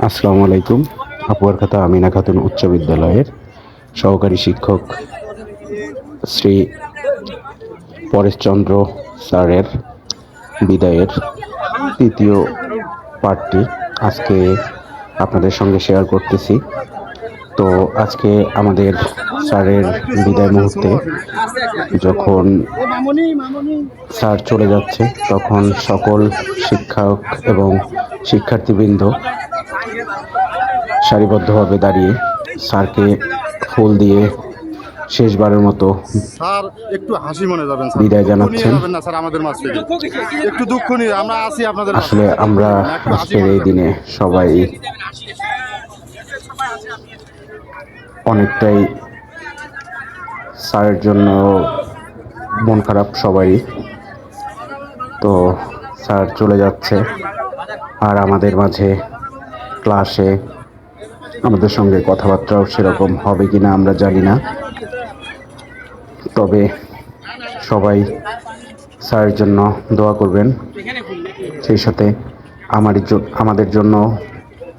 আসসালামু আলাইকুম। আপুয়ার খাতা আমিনা খাতুন উচ্চ বিদ্যালয়ের সহকারী শিক্ষক শ্রী পরেশচন্দ্র স্যারের বিদায়ের তৃতীয় পার্টটি আজকে আপনাদের সঙ্গে শেয়ার করতেছি। তো আজকে আমাদের স্যারের বিদায় মুহূর্তে যখন স্যার চলে যাচ্ছে, তখন সকল শিক্ষক এবং শিক্ষার্থীবৃন্দ সারিবদ্ধভাবে দাঁড়িয়ে স্যারকে ফুল দিয়ে শেষবারের মতো স্যার একটু হাসি মনে যাবেন স্যার। বিদায় জানাচ্ছেন। না স্যার আমাদের মাছ থেকে। একটু দুঃখ নিয়ে আমরা আছি আপনাদের আসলে আমরা আজকের এই দিনে সবাই অনেকটাই স্যারের জন্য মন খারাপ সবারই। তো স্যার চলে যাচ্ছে। আর আমাদের মাঝে ক্লাসে আমাদের সঙ্গে কথাবার্তাও সেরকম হবে কিনা আমরা জানি না। তবে সবাই স্যারের জন্য দোয়া করবেন। সেই সাথে আমার আমাদের জন্য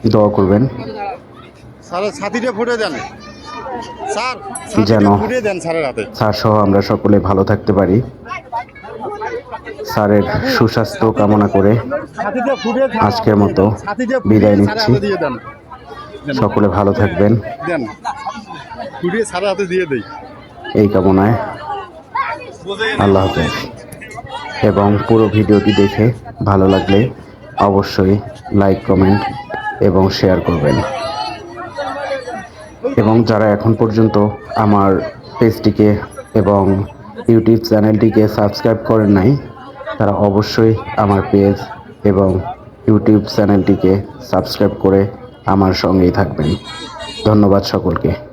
দোয়া করবেন। যেন- স্যার সহ আমরা সকলে ভালো থাকতে পারি। স্যারের সুস্বাস্থ্য কামনা করে। আজকের মতো বিদায় নিচ্ছি। সকলে ভালো থাকবেন। স্যারের হাতে দিয়ে দেই। এই কামনায় আল্লাহ হাফেজ। এবং পুরো ভিডিওটি দেখে ভালো লাগলে অবশ্যই লাইক কমেন্ট এবং শেয়ার করবেন। এবং যারা এখন পর্যন্ত আমার পেজটিকে এবং ইউটিউব চ্যানেলটিকে সাবস্ক্রাইব করেন নাই তারা অবশ্যই আমার পেজ এবং ইউটিউব চ্যানেলটিকে সাবস্ক্রাইব করে আমার সঙ্গেই থাকবেন। ধন্যবাদ সকলকে।